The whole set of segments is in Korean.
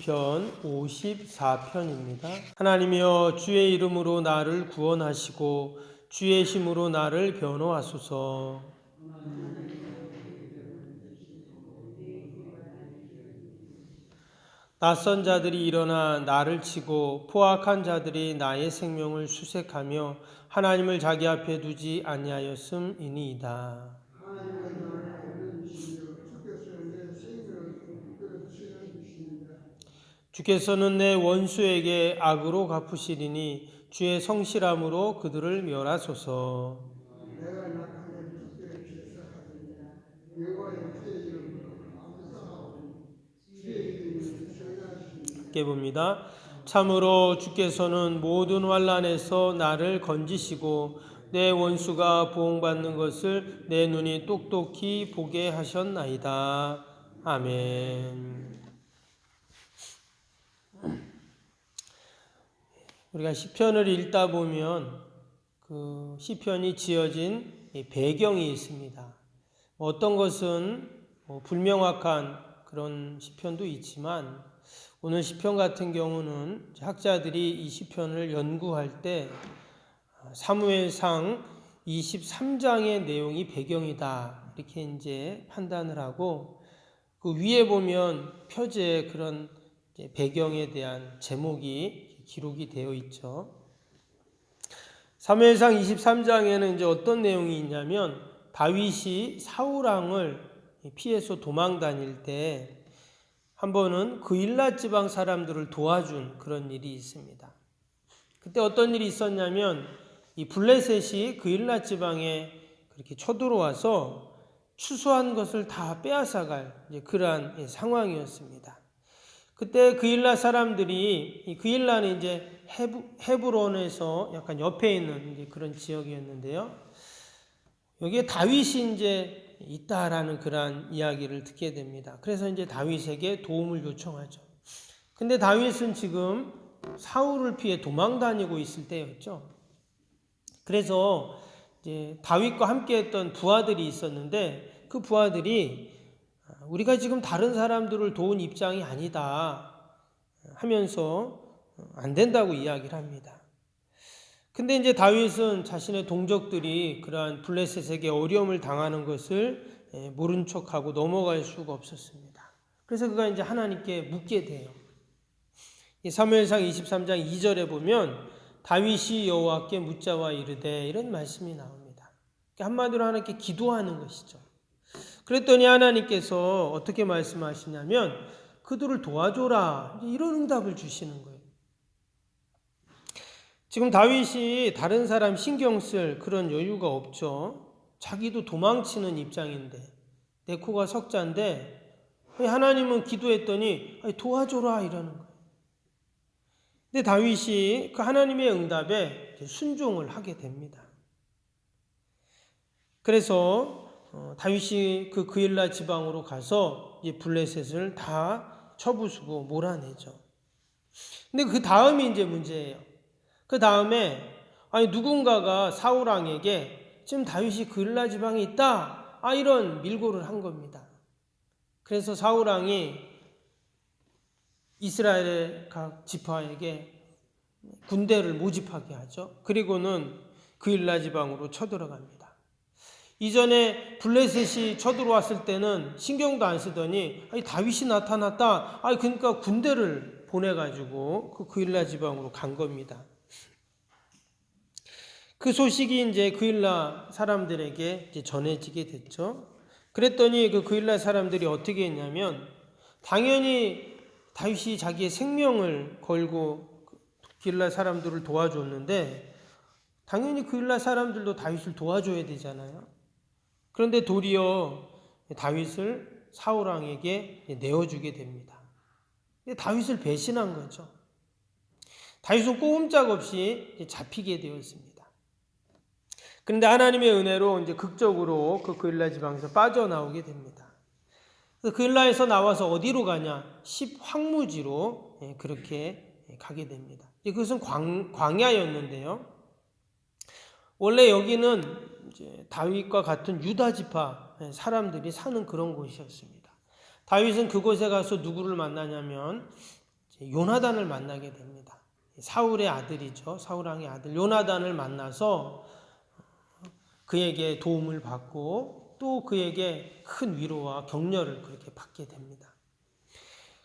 시편 54편입니다. 하나님이여 주의 이름으로 나를 구원하시고 주의 힘으로 나를 변호하소서. 낯선 자들이 일어나 나를 치고 포악한 자들이 나의 생명을 수색하며 하나님을 자기 앞에 두지 아니하였음이니이다. 하나님은 나를 부르시며 주께서 내 생명을 끌어주시는 주십니다. 주께서는 내 원수에게 악으로 갚으시리니 주의 성실함으로 그들을 멸하소서. 내가 낙하면 주께 제사하리니 여호와의 주의 이름으로 아무사하오니 주의 이름을 전하시니 함께 봅니다. 참으로 주께서는 모든 환란에서 나를 건지시고 내 원수가 보응받는 것을 내 눈이 똑똑히 보게 하셨나이다. 아멘. 우리가 시편을 읽다 보면 그 시편이 지어진 이 배경이 있습니다. 어떤 것은 뭐 불명확한 그런 시편도 있지만 오늘 시편 같은 경우는 학자들이 이 시편을 연구할 때 사무엘상 23장의 내용이 배경이다 이렇게 이제 판단을 하고 그 위에 보면 표제에 그런 배경에 대한 제목이 기록이 되어 있죠. 사무엘상 23장에는 이제 어떤 내용이 있냐면 다윗이 사울 왕을 피해서 도망 다닐 때 한 번은 그일라 지방 사람들을 도와준 그런 일이 있습니다. 그때 어떤 일이 있었냐면 이 블레셋이 그일라 지방에 그렇게 쳐들어와서 추수한 것을 다 빼앗아갈 그러한 상황이었습니다. 그때 그일라 사람들이 이 그일라는 이제 헤브, 헤브론에서 약간 옆에 있는 그런 지역이었는데요. 여기에 다윗이 이제 있다라는 그러한 이야기를 듣게 됩니다. 그래서 이제 다윗에게 도움을 요청하죠. 근데 다윗은 지금 사울을 피해 도망 다니고 있을 때였죠. 그래서 이제 다윗과 함께 했던 부하들이 있었는데 그 부하들이 우리가 지금 다른 사람들을 도운 입장이 아니다 하면서 안 된다고 이야기를 합니다. 근데 이제 다윗은 자신의 동족들이 그러한 블레셋에게 어려움을 당하는 것을 모른 척하고 넘어갈 수가 없었습니다. 그래서 그가 이제 하나님께 묻게 돼요. 사무엘상 23장 2절에 보면 다윗이 여호와께 묻자와 이르되 이런 말씀이 나옵니다. 한마디로 하나님께 기도하는 것이죠. 그랬더니 하나님께서 어떻게 말씀하시냐면 그들을 도와줘라 이런 응답을 주시는 거예요. 지금 다윗이 다른 사람 신경 쓸 그런 여유가 없죠. 자기도 도망치는 입장인데 내 코가 석자인데 하나님은 기도했더니 도와줘라 이러는 거예요. 근데 다윗이 그 하나님의 응답에 순종을 하게 됩니다. 그래서 어, 다윗이 그 그일라 지방으로 가서 이 블레셋을 다 쳐부수고 몰아내죠. 근데 그 다음이 이제 문제예요. 그 다음에 아니 누군가가 사울 왕에게 지금 다윗이 그일라 지방에 있다. 아 이런 밀고를 한 겁니다. 그래서 사울 왕이 이스라엘의 각 지파에게 군대를 모집하게 하죠. 그리고는 그일라 지방으로 쳐들어갑니다. 이전에 블레셋이 쳐들어왔을 때는 신경도 안 쓰더니 아니 다윗이 나타났다. 아니 그러니까 군대를 보내가지고 그 그일라 지방으로 간 겁니다. 그 소식이 이제 그일라 사람들에게 이제 전해지게 됐죠. 그랬더니 그 그일라 사람들이 어떻게 했냐면 당연히 다윗이 자기의 생명을 걸고 그일라 사람들을 도와줬는데 당연히 그일라 사람들도 다윗을 도와줘야 되잖아요. 그런데 도리어 다윗을 사울 왕에게 내어주게 됩니다. 다윗을 배신한 거죠. 다윗은 꼼짝없이 잡히게 되었습니다. 그런데 하나님의 은혜로 이제 극적으로 그 그일라 지방에서 빠져나오게 됩니다. 그일라에서 나와서 어디로 가냐? 십황무지로 그렇게 가게 됩니다. 그것은 광, 광야였는데요. 원래 여기는 이제 다윗과 같은 유다 지파 사람들이 사는 그런 곳이었습니다. 다윗은 그곳에 가서 누구를 만나냐면 요나단을 만나게 됩니다. 사울의 아들이죠. 사울 왕의 아들 요나단을 만나서 그에게 도움을 받고 또 그에게 큰 위로와 격려를 그렇게 받게 됩니다.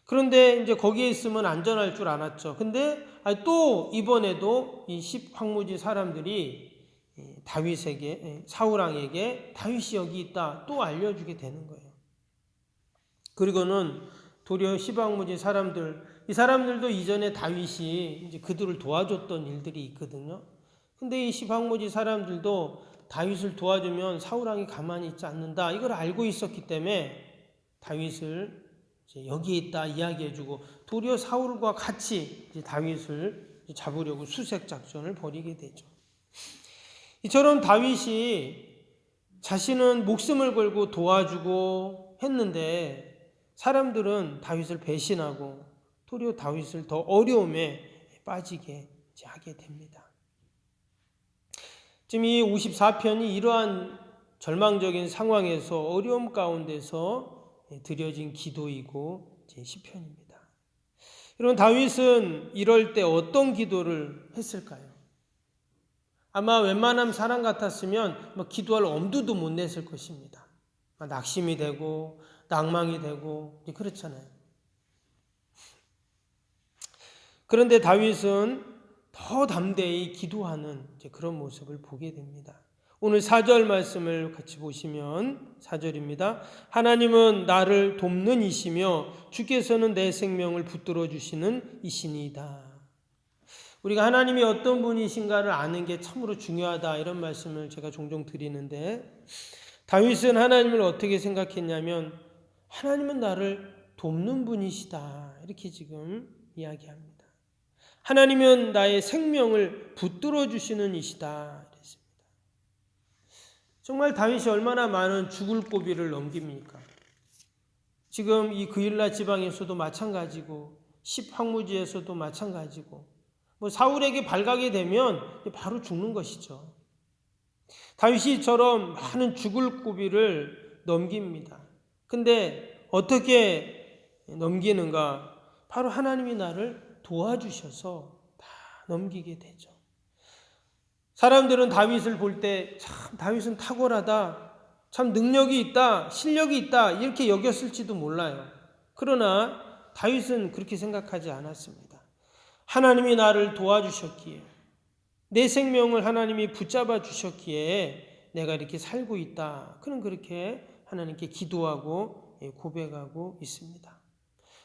그런데 이제 거기에 있으면 안전할 줄 알았죠. 근데 또 이번에도 이 십황무지 사람들이 이 다윗에게 예, 사울 왕에게 다윗이 여기 있다 또 알려주게 되는 거예요. 그리고는 도리어 시방무지 사람들 이 사람들도 이전에 다윗이 이제 그들을 도와줬던 일들이 있거든요. 근데 이 시방무지 사람들도 다윗을 도와주면 사울 왕이 가만히 있지 않는다 이걸 알고 있었기 때문에 다윗을 여기에 있다 이야기해주고 도리어 사울과 같이 다윗을 잡으려고 수색 작전을 벌이게 되죠. 이처럼 다윗이 자신은 목숨을 걸고 도와주고 했는데 사람들은 다윗을 배신하고 도리어 다윗을 더 어려움에 빠지게 하게 됩니다. 지금 이 54편이 이러한 절망적인 상황에서 어려움 가운데서 드려진 기도이고 제 시편입니다. 여러분 다윗은 이럴 때 어떤 기도를 했을까요? 아마 웬만한 사람 같았으면 뭐 기도할 엄두도 못 냈을 것입니다. 낙심이 되고 낭망이 되고 그렇잖아요. 그런데 다윗은 더 담대히 기도하는 그런 모습을 보게 됩니다. 오늘 4절 말씀을 같이 보시면 4절입니다. 하나님은 나를 돕는 이시며 주께서는 내 생명을 붙들어 주시는 이신이다. 우리가 하나님이 어떤 분이신가를 아는 게 참으로 중요하다 이런 말씀을 제가 종종 드리는데 다윗은 하나님을 어떻게 생각했냐면 하나님은 나를 돕는 분이시다 이렇게 지금 이야기합니다. 하나님은 나의 생명을 붙들어 주시는 이시다 이랬습니다. 정말 다윗이 얼마나 많은 죽을 고비를 넘깁니까? 지금 이 그일라 지방에서도 마찬가지고 십황무지에서도 마찬가지고 뭐 사울에게 발각이 되면 바로 죽는 것이죠. 다윗이처럼 많은 죽을 고비를 넘깁니다. 근데 어떻게 넘기는가? 바로 하나님이 나를 도와주셔서 다 넘기게 되죠. 사람들은 다윗을 볼 때 참 다윗은 탁월하다. 참 능력이 있다. 실력이 있다. 이렇게 여겼을지도 몰라요. 그러나 다윗은 그렇게 생각하지 않았습니다. 하나님이 나를 도와주셨기에 내 생명을 하나님이 붙잡아 주셨기에 내가 이렇게 살고 있다. 그는 그렇게 하나님께 기도하고 예, 고백하고 있습니다.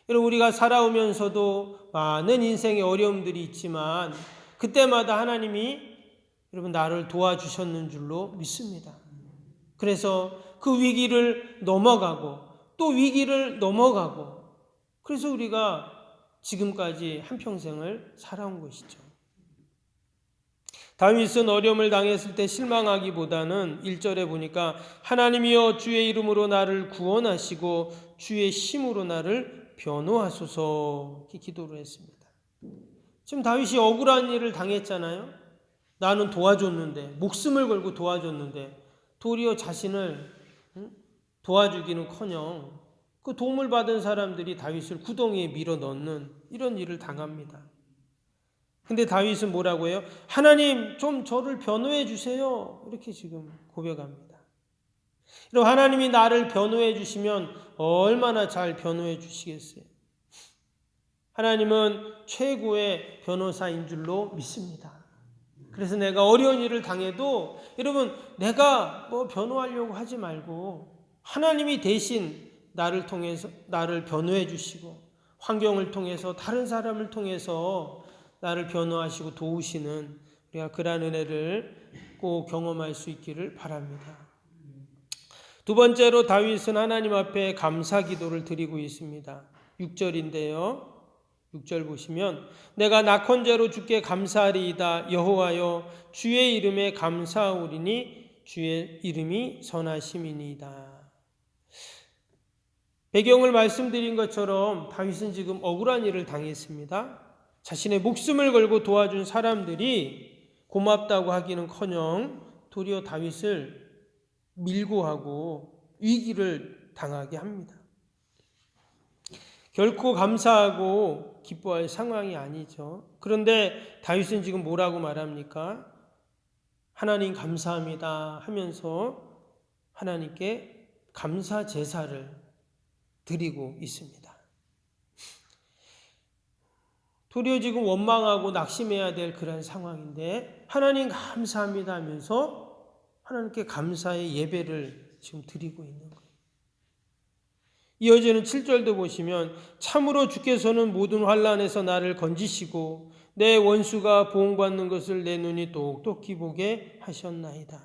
여러분 우리가 살아오면서도 많은 인생의 어려움들이 있지만 그때마다 하나님이 여러분 나를 도와주셨는 줄로 믿습니다. 그래서 그 위기를 넘어가고 또 위기를 넘어가고 그래서 우리가 지금까지 한평생을 살아온 것이죠. 다윗은 어려움을 당했을 때 실망하기보다는 1절에 보니까 하나님이여 주의 이름으로 나를 구원하시고 주의 힘으로 나를 변호하소서 이렇게 기도를 했습니다. 지금 다윗이 억울한 일을 당했잖아요. 나는 도와줬는데 목숨을 걸고 도와줬는데 도리어 자신을 도와주기는커녕 그 도움을 받은 사람들이 다윗을 구덩이에 밀어 넣는 이런 일을 당합니다. 근데 다윗은 뭐라고 해요? 하나님 좀 저를 변호해 주세요. 이렇게 지금 고백합니다. 그럼 하나님이 나를 변호해 주시면 얼마나 잘 변호해 주시겠어요? 하나님은 최고의 변호사인 줄로 믿습니다. 그래서 내가 어려운 일을 당해도 여러분 내가 뭐 변호하려고 하지 말고 하나님이 대신 나를 통해서 나를 변호해 주시고 환경을 통해서 다른 사람을 통해서 나를 변호하시고 도우시는 우리가 그러한 은혜를 꼭 경험할 수 있기를 바랍니다. 두 번째로 다윗은 하나님 앞에 감사 기도를 드리고 있습니다. 6절인데요. 6절 보시면 내가 낙헌제로 주께 감사하리이다 여호와여 주의 이름에 감사하오리니 주의 이름이 선하심이니이다. 배경을 말씀드린 것처럼 다윗은 지금 억울한 일을 당했습니다. 자신의 목숨을 걸고 도와준 사람들이 고맙다고 하기는커녕 도리어 다윗을 밀고 하고 위기를 당하게 합니다. 결코 감사하고 기뻐할 상황이 아니죠. 그런데 다윗은 지금 뭐라고 말합니까? 하나님 감사합니다 하면서 하나님께 감사 제사를 드리고 있습니다. 도리어 지금 원망하고 낙심해야 될 그런 상황인데 하나님 감사합니다 하면서 하나님께 감사의 예배를 지금 드리고 있는 거예요. 이어지는 7절도 보시면 참으로 주께서는 모든 환란에서 나를 건지시고 내 원수가 보응받는 것을 내 눈이 똑똑히 보게 하셨나이다.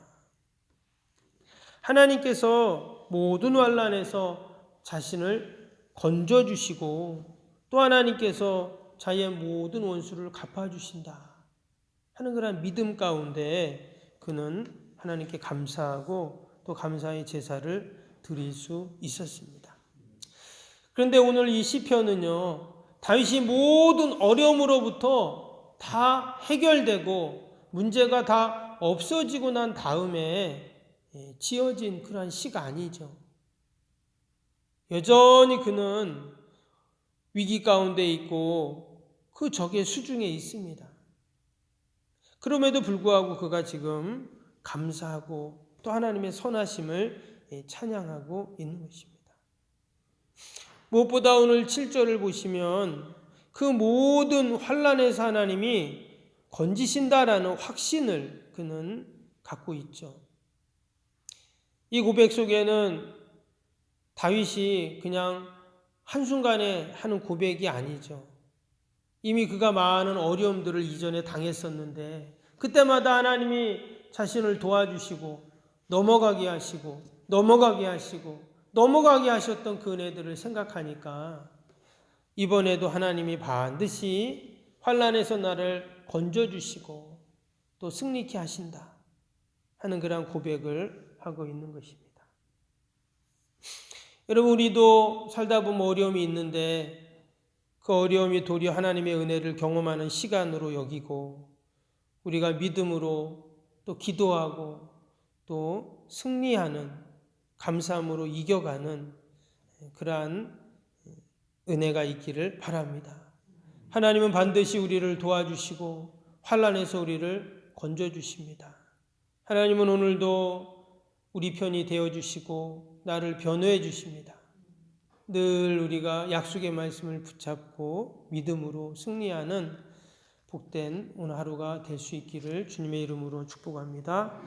하나님께서 모든 환란에서 자신을 건져 주시고 또 하나님께서 자기의 모든 원수를 갚아 주신다 하는 그런 믿음 가운데 그는 하나님께 감사하고 또 감사의 제사를 드릴 수 있었습니다. 그런데 오늘 이 시편은요. 다윗이 모든 어려움으로부터 다 해결되고 문제가 다 없어지고 난 다음에 예, 지어진 그러한 시가 아니죠. 여전히 그는 위기 가운데 있고 그 적의 수중에 있습니다. 그럼에도 불구하고 그가 지금 감사하고 또 하나님의 선하심을 예, 찬양하고 있는 것입니다. 무엇보다 오늘 7절을 보시면 그 모든 환란에서 하나님이 건지신다라는 확신을 그는 갖고 있죠. 이 고백 속에는 다윗이 그냥 한순간에 하는 고백이 아니죠. 이미 그가 많은 어려움들을 이전에 당했었는데 그때마다 하나님이 자신을 도와주시고 넘어가게 하시고 넘어가게 하시고 넘어가게 하셨던 그 은혜들을 생각하니까 이번에도 하나님이 반드시 환란에서 나를 건져 주시고 또 승리케 하신다 하는 그런 고백을 하고 있는 것입니다. 여러분 우리도 살다 보면 어려움이 있는데 그 어려움이 도리어 하나님의 은혜를 경험하는 시간으로 여기고 우리가 믿음으로 또 기도하고 또 승리하는 감사함으로 이겨가는 그러한 은혜가 있기를 바랍니다. 하나님은 반드시 우리를 도와주시고 환란에서 우리를 건져 주십니다. 하나님은 오늘도 우리 편이 되어 주시고 나를 변호해 주십니다. 늘 우리가 약속의 말씀을 붙잡고 믿음으로 승리하는 복된 오늘 하루가 될 수 있기를 주님의 이름으로 축복합니다.